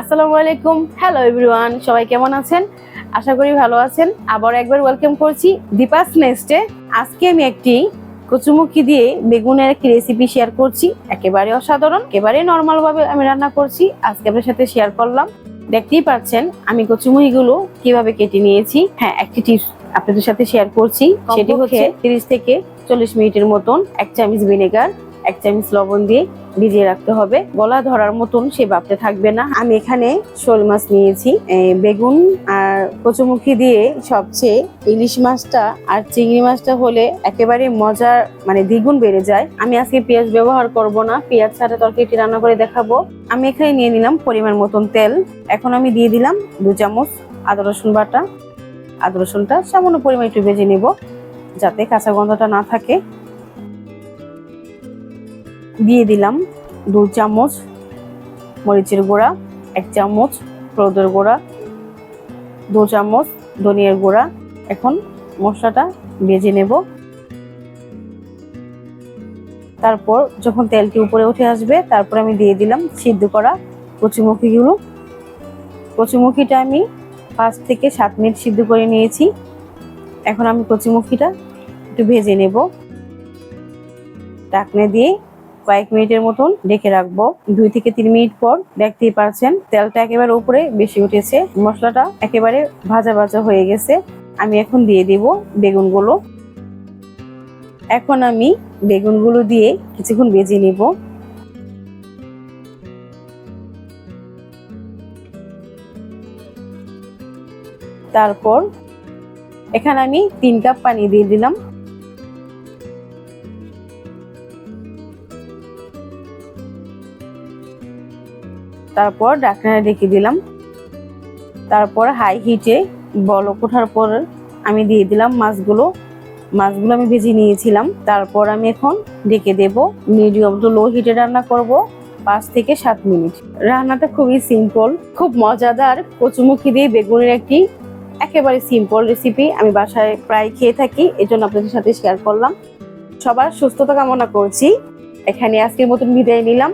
আসসালামু আলাইকুম। Hello everyone সবাই কেমন আছেন? আশা করি ভালো আছেন। আবার একবার ওয়েলকাম করছি দীপাস নেস্টে আজকে আমি একটি কচুমুখি দিয়ে বেগুনের একটি রেসিপি শেয়ার করছি। একেবারে অসাধারণ একেবারে নর্মাল ভাবে আমি রান্না করছি। আজকে আপনার সাথে শেয়ার করলাম। দেখতেই পাচ্ছেন আমি কচুমুখিগুলো কীভাবে কেটে নিয়েছি। হ্যাঁ একটি টিপস আপনাদের সাথে শেয়ার করছি। সেটি হচ্ছে তিরিশ থেকে চল্লিশ মিনিটের মতন এক চামচ ভিনেগার এক চামচ লবণ দিয়ে ভিজিয়ে রাখতে হবে। গলা ধরার মতন সে ভাবতে থাকবে না। আমি এখানে শোল মাছ নিয়েছি বেগুন আর কচুমুখি দিয়ে সবচেয়ে ইলিশ মাছটা আর চিংড়ি মাছটা হলে একেবারে মজার মানে দ্বিগুণ বেড়ে যায়। আমি আজকে পেঁয়াজ ব্যবহার করব না, পেঁয়াজ ছাড়া তরকারিটি রান্না করে দেখাবো। আমি এখানে নিয়ে নিলাম পরিমাণ মতন তেল। এখন আমি দিয়ে দিলাম দু চামচ আদা রসুন বাটা। আদা রসুনটা সামান্য পরিমাণ একটু ভেজে নেব, যাতে কাঁচা গন্ধটা না থাকে। দিয়ে দিলাম দু চামচ মরিচের গুঁড়া, এক চামচ হলুদের গুঁড়া, দু চামচ ধনিয়ার গুঁড়া। এখন মশলাটা ভেজে নেব। তারপর যখন তেলটি উপরে উঠে আসবে, তারপর আমি দিয়ে দিলাম সিদ্ধ করা কচুমুখিগুলো। কচুমুখিটা আমি পাঁচ থেকে সাত মিনিট সিদ্ধ করে নিয়েছি। এখন আমি কচুমুখিটা একটু ভেজে নেব। ঢাকনে দিয়ে কয়েক মিনিটের মতন ঢেকে রাখব। দুই থেকে তিন মিনিট পর দেখতেই পারছেন, তেলটা একেবারে উপরে বেশি উঠেছে। মশলাটা একেবারে ভাজা ভাজা হয়ে গেছে। আমি এখন দিয়ে দেব বেগুনগুলো। এখন আমি বেগুনগুলো দিয়ে কিছুক্ষণ বেজে নেব। তারপর এখানে আমি তিন কাপ পানি দিয়ে দিলাম। তারপর ঢাকনা রেখে দিলাম। তারপর হাই হিটে বলক ওঠার পর আমি দিয়ে দিলাম মাছগুলো। মাছগুলো আমি ভেজে নিয়েছিলাম। তারপর আমি এখন ঢেকে দেব। মিডিয়াম টু লো হিটে রান্না করব পাঁচ থেকে সাত মিনিট। রান্নাটা খুবই সিম্পল খুব মজাদার। কচুমুখি দিয়ে বেগুনের একটি একেবারে সিম্পল রেসিপি আমি বাসায় প্রায় খেয়ে থাকি, এজন্য আপনাদের সাথে শেয়ার করলাম। সবার সুস্থতা কামনা করছি। এখানে আজকের মতন বিদায় নিলাম।